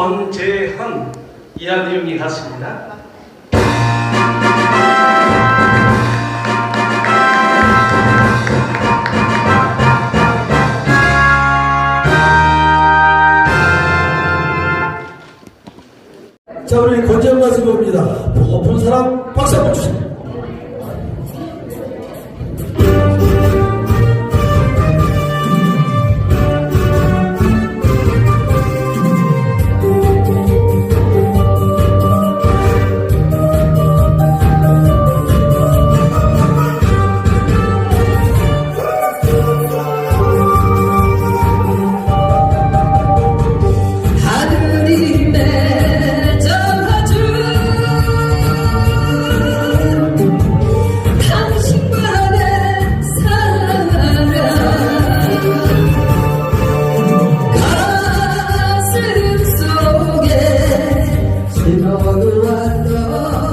권재헌 이하 내용이 같습니다. 자 우리 권장 말씀 봅니다. 보고픈 사람 박수 한번 주세요. Guru Adho